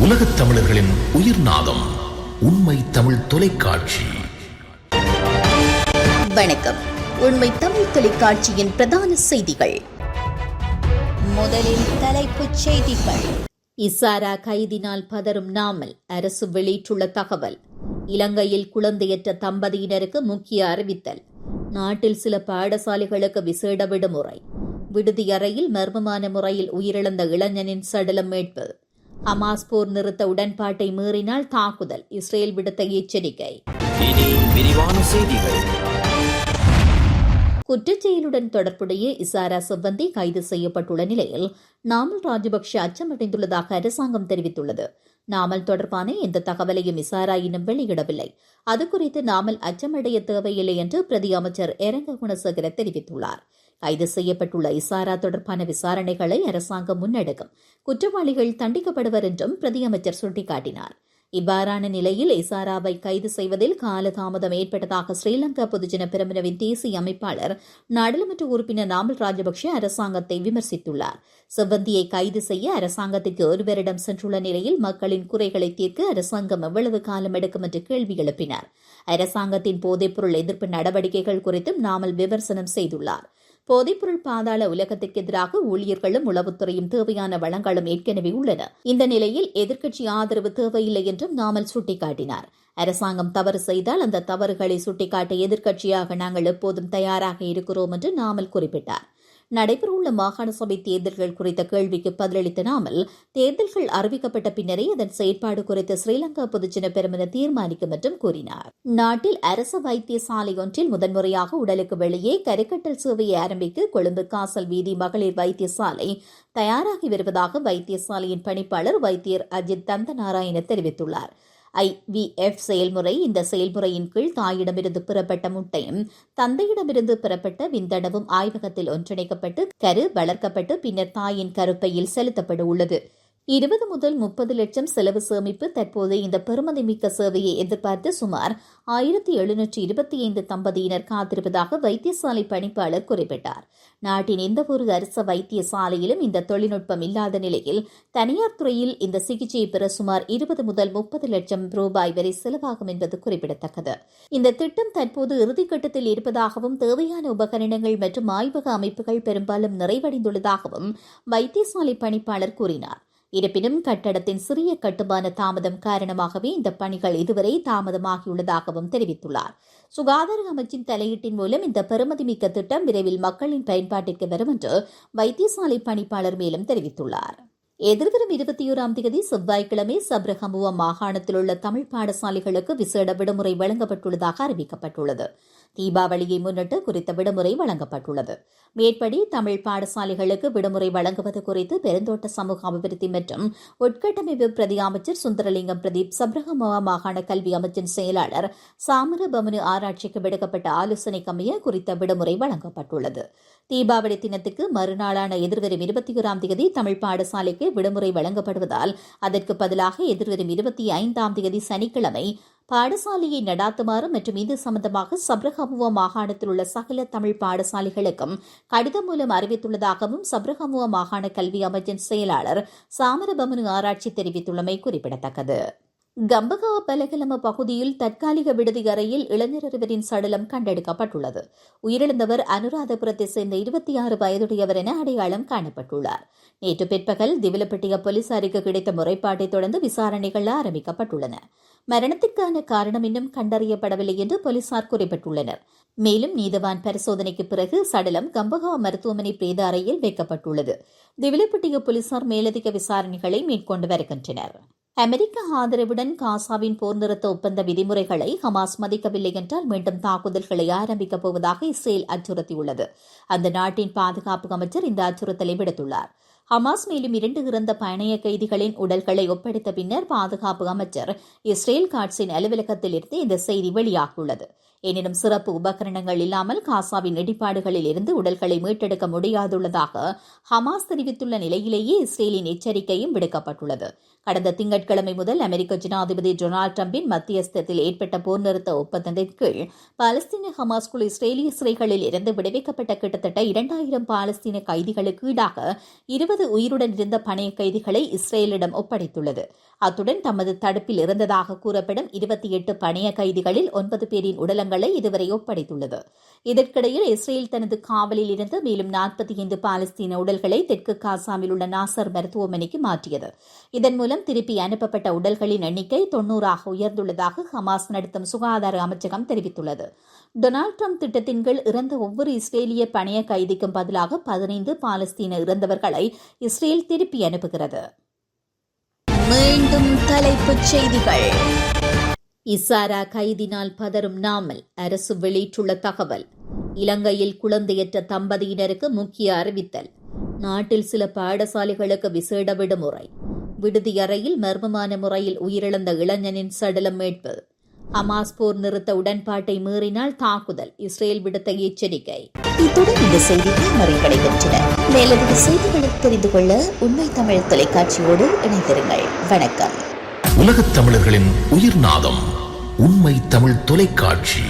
உலகத் தமிழர்களின் உயிர் நாதம் உண்மை தமிழ் தொலைக்காட்சி. வணக்கம். உண்மை தமிழ் தொலைக்காட்சியின் பிரதான செய்திகள். முதலில் தலைப்புச் செய்திகள். இசாரா கைதினால் பதறும் நாமல் அரசு வெளியிட்டுள்ள தகவல். இலங்கையில் குழந்தையற்ற தம்பதியினருக்கு முக்கிய அறிவித்தல். நாட்டில் சில பாடசாலைகளுக்கு விசேட விடுமுறை. விடுதி அறையில் மர்மமான முறையில் உயிரிழந்த இளைஞனின் சடலம் மீட்பு. ஹமாஸ் போர் நிறுத்த உடன்பாட்டை மீறினால் தாக்குதல் இஸ்ரேல் விடுத்த எச்சரிக்கை. குற்றச்செயலுடன் தொடர்புடைய இசாரா சிப்பந்தி கைது செய்யப்பட்டுள்ள நிலையில் நாமல் ராஜபக்ஷ அச்சமடைந்துள்ளதாக அரசாங்கம் தெரிவித்துள்ளது. நாமல் தொடர்பான எந்த தகவலையும் இசாரா இன்னும் வெளியிடவில்லை. அது குறித்து நாமல் அச்சமடைய தேவையில்லை என்று பிரதி அமைச்சர் எரங்க குணசேகர தெரிவித்துள்ளார். கைது செய்யப்பட்டுள்ள இசாரா தொடர்பான விசாரணைகளை அரசாங்கம் முன்னெடுக்கும். குற்றவாளிகள் தண்டிக்கப்படுவர் என்றும் பிரதியமைச்சர் சுட்டிக்காட்டினார். இவ்வாறான நிலையில் இசாராவை கைது செய்வதில் காலதாமதம் ஏற்பட்டதாக ஸ்ரீலங்கா பொதுஜன பெருமனவின் தேசிய அமைப்பாளர் நாடாளுமன்ற உறுப்பினர் நாமல் ராஜபக்ஷ அரசாங்கத்தை விமர்சித்துள்ளார். செவ்வந்தியை கைது செய்ய அரசாங்கத்திற்கு ஒருவரிடம் சென்றுள்ள நிலையில் மக்களின் குறைகளை தீர்க்க அரசாங்கம் எவ்வளவு காலம் எடுக்கும் என்று கேள்வி எழுப்பினார். அரசாங்கத்தின் போதைப்பொருள் எதிர்ப்பு நடவடிக்கைகள் குறித்தும் நாமல் விமர்சனம் செய்துள்ளார். போதைப்பொருள் பாதாள உலகத்திற்கு எதிராக ஊழியர்களும் உளவுத்துறையும் தேவையான வளங்களும் ஏற்கனவே உள்ளன. இந்த நிலையில் எதிர்க்கட்சி ஆதரவு தேவையில்லை என்றும் நாமல் சுட்டிக்காட்டினார். அரசாங்கம் தவறு செய்தால் அந்த தவறுகளை சுட்டிக்காட்ட எதிர்க்கட்சியாக நாங்கள் எப்போதும் தயாராக இருக்கிறோம் என்று நாமல் குறிப்பிட்டார். நடைபெறவுள்ள மாகாண சபை தேர்தல்கள் குறித்த கேள்விக்கு பதிலளித்த நாமல் தேர்தல்கள் அறிவிக்கப்பட்ட பின்னரே அதன் செயற்பாடு குறித்து ஸ்ரீலங்கா பொதுஜன பெருமன தீர்மானிக்கும் என்றும் கூறினார். நாட்டில் அரசு வைத்தியசாலை ஒன்றில் முதன்முறையாக உடலுக்கு வெளியே கருக்கட்டல் சேவையை ஆரம்பிக்க கொழும்பு காசல் வீதி மகளிர் வைத்தியசாலை தயாராகி வருவதாக வைத்தியசாலையின் பணிப்பாளர் வைத்தியர் அஜித் தந்தநாராயண தெரிவித்துள்ளார். ஐவிஎஃப் செயல்முறை இந்த செயல்முறையின் கீழ் தாயிடமிருந்து பெறப்பட்ட முட்டையும் தந்தையிடமிருந்து பெறப்பட்ட விந்தடவும் ஆய்வகத்தில் ஒன்றிணைக்கப்பட்டு கரு வளர்க்கப்பட்டு பின்னர் தாயின் கருப்பையில் செலுத்தப்பட உள்ளது இருபது முதல் முப்பது லட்சம் செலவு சேமிப்பு தற்போது இந்த பெருமதி மிக்க சேவையை எதிர்பார்த்து சுமார் ஆயிரத்தி எழுநூற்றி இருபத்தி ஐந்து தம்பதியினர் காத்திருப்பதாக வைத்தியசாலை பணிப்பாளர் குறிப்பிட்டார். நாட்டின் எந்தவொரு அரச வைத்தியசாலையிலும் இந்த தொழில்நுட்பம் இல்லாத நிலையில் தனியார் துறையில் இந்த சிகிச்சையை பெற சுமார் இருபது முதல் முப்பது லட்சம் ரூபாய் வரை செலவாகும் என்பது குறிப்பிடத்தக்கது. இந்த திட்டம் தற்போது இறுதிக்கட்டத்தில் இருப்பதாகவும் தேவையான உபகரணங்கள் மற்றும் ஆய்வக அமைப்புகள் பெரும்பாலும் நிறைவடைந்துள்ளதாகவும் வைத்தியசாலை பணிப்பாளர் கூறினார். இருப்பினும் கட்டடத்தின் சிறிய கட்டுமான தாமதம் காரணமாகவே இந்த பணிகள் இதுவரை தாமதமாகியுள்ளதாகவும் தெரிவித்துள்ளார். சுகாதார அமைச்சின் தலையீட்டின் மூலம் இந்த பெருமதிமிக்க திட்டம் விரைவில் மக்களின் பயன்பாட்டிற்கு வரும் என்று வைத்தியசாலை பணிப்பாளர் மேலும் தெரிவித்துள்ளார். எதிர்வரும் இருபத்தி ஓராம் தேதி செவ்வாய்க்கிழமை சப்ரஹமுவ மாகாணத்தில் உள்ள தமிழ் பாடசாலைகளுக்கு விசேட விடுமுறை வழங்கப்பட்டுள்ளதாக அறிவிக்கப்பட்டுள்ளது. தீபாவளியை முன்னிட்டு குறித்த விடுமுறை வழங்கப்பட்டுள்ளது. மேற்படி தமிழ் பாடசாலைகளுக்கு விடுமுறை வழங்குவது குறித்து பெருந்தோட்ட சமூக அபிவிருத்தி மற்றும் உட்கட்டமைப்பு பிரதி அமைச்சர் சுந்தரலிங்கம் பிரதீப் சப்ரஹமுவ மாகாண கல்வி அமைச்சின் செயலாளர் சாமரபமனு ஆராய்ச்சிக்கு விடுக்கப்பட்ட ஆலோசனைக்கமைய குறித்த விடுமுறை வழங்கப்பட்டுள்ளது. தீபாவளி தினத்துக்கு மறுநாளான எதிர்வரும் இருபத்தி ஓராம் தேதி தமிழ் பாடசாலைக்கு விடுமுறை வழங்கப்படுவதால் அதற்கு பதிலாக எதிர்வரும் இருபத்தி ஐந்தாம் தேதி சனிக்கிழமை பாடசாலையை நடாத்துமாறு மற்றும் இது சம்பந்தமாக சப்ரகமுவ மாகாணத்தில் உள்ள சகல தமிழ் பாடசாலைகளுக்கும் கடிதம் மூலம் அறிவித்துள்ளதாகவும் சப்ரகமுவ மாகாண கல்வி அமைச்சின் செயலாளர் சாமரபமனு ஆராய்ச்சி தெரிவித்துள்ளமை குறிப்பிடத்தக்கது. கம்பகா பலகலம பகுதியில் தற்காலிக விடுதி அறையில் இளைஞர் ஒருவரின் சடலம் கண்டெடுக்கப்பட்டுள்ளது. உயிரிழந்தவர் அனுராதபுரத்தை சேர்ந்த இருபத்தி ஆறு வயதுடையவர் என அடையாளம் காணப்பட்டுள்ளார். நேற்று பிற்பகல் திவிலப்பட்டிய போலீசாருக்கு கிடைத்த முறைப்பாட்டை தொடர்ந்து விசாரணைகள் ஆரம்பிக்கப்பட்டுள்ளன. மரணத்திற்கான காரணம் இன்னும் கண்டறியப்படவில்லை என்று போலீசார் குறிப்பிட்டுள்ளனர். மேலும் நீதவான் பரிசோதனைக்கு பிறகு சடலம் கம்பகா மருத்துவமனை பிரேத அறையில் வைக்கப்பட்டுள்ளது. திவிலப்பட்டிய போலீசார் மேலதிக விசாரணைகளை மேற்கொண்டு வருகின்றனர். அமெரிக்க ஆதரவுடன் காசாவின் போர் நிறுத்த ஒப்பந்த விதிமுறைகளை ஹமாஸ் மதிக்கவில்லை என்றால் மீண்டும் தாக்குதல்களை ஆரம்பிக்கப் போவதாக இஸ்ரேல் அச்சுறுத்தியுள்ளது. அந்த நாட்டின் பாதுகாப்பு அமைச்சர் இந்த அச்சுறுத்தலை விடுத்துள்ளார். ஹமாஸ் மேலும் இரண்டு இறந்த பயணிய கைதிகளின் உடல்களை ஒப்படைத்த பின்னர் பாதுகாப்பு அமைச்சர் இஸ்ரேல் காட்ஸின் அலுவலகத்தில் இருந்து இந்த செய்தி வெளியாகியுள்ளது. எனினும் சிறப்பு உபகரணங்கள் இல்லாமல் காசாவின் இடிபாடுகளில் இருந்து உடல்களை மீட்டெடுக்க முடியாதுள்ளதாக ஹமாஸ் தெரிவித்துள்ள நிலையிலேயே இஸ்ரேலின் எச்சரிக்கையும் விடுக்கப்பட்டுள்ளது. கடந்த திங்கட்கிழமை முதல் அமெரிக்க ஜனாதிபதி டொனால்டு டிரம்பின் மத்தியஸ்தத்தில் ஏற்பட்ட போர் நிறுத்த ஒப்பந்தத்தின் கீழ் பாலஸ்தீன ஹமாஸ் இஸ்ரேலிய சிறைகளில் இருந்து விடுவிக்கப்பட்ட கிட்டத்தட்ட இரண்டாயிரம் பாலஸ்தீன கைதிகளுக்கு ஈடாக இருபது உயிருடன் இருந்த பணைய கைதிகளை இஸ்ரேலிடம் ஒப்படைத்துள்ளது. அத்துடன் தமது தடுப்பில் இருந்ததாக கூறப்படும் இருபத்தி எட்டு பணைய கைதிகளில் ஒன்பது பேரின் உடலங்களை இதுவரை ஒப்படைத்துள்ளது. இதற்கிடையில் இஸ்ரேல் தனது காவலில் இருந்து மேலும் நாற்பத்தி ஐந்து பாலஸ்தீன உடல்களை தெற்கு காசாமில் உள்ள நாசர் மருத்துவமனைக்கு மாற்றியது. இதன் மூலம் திருப்பி அனுப்பப்பட்ட உடல்களின் எண்ணிக்கை தொன்னூறாக உயர்ந்துள்ளதாக ஹமாஸ் நடத்தும் சுகாதார அமைச்சகம் தெரிவித்துள்ளது. டொனால்டு ட்ரம்ப் திட்டத்தின் கீழ் இறந்த ஒவ்வொரு இஸ்ரேலிய பணைய கைதிக்கும் பதிலாக பதினைந்து பாலஸ்தீன இறந்தவர்களை இஸ்ரேல் திருப்பி அனுப்புகிறது. மீண்டும் தலைப்புச் செய்திகள். இசாரா கைதினால் பதறும் நாமல் அரசு வெளியிட்டுள்ள தகவல். இலங்கையில் குழந்தையற்ற தம்பதியினருக்கு முக்கிய அறிவித்தல். நாட்டில் சில பாடசாலைகளுக்கு விசேட விடுமுறை. விடுதி அறையில் மர்மமான முறையில் உயிரிழந்த இளைஞனின் சடலம் மீட்பு. ஹமாஸ் போர் நிறுத்த உடன்பாட்டை மீறினால் தாக்குதல். இஸ்ரேல் விடுத்த எச்சரிக்கை. இத்துடன் இந்த செய்திகள் நிறைவடைகின்றன. மேலதிக செய்திகளை தெரிந்து கொள்ள உண்மை தமிழ் தொலைக்காட்சியோடு இணைந்திருங்கள். வணக்கம். உலகத் தமிழர்களின் உயிர்நாதம் உண்மை தமிழ் தொலைக்காட்சி.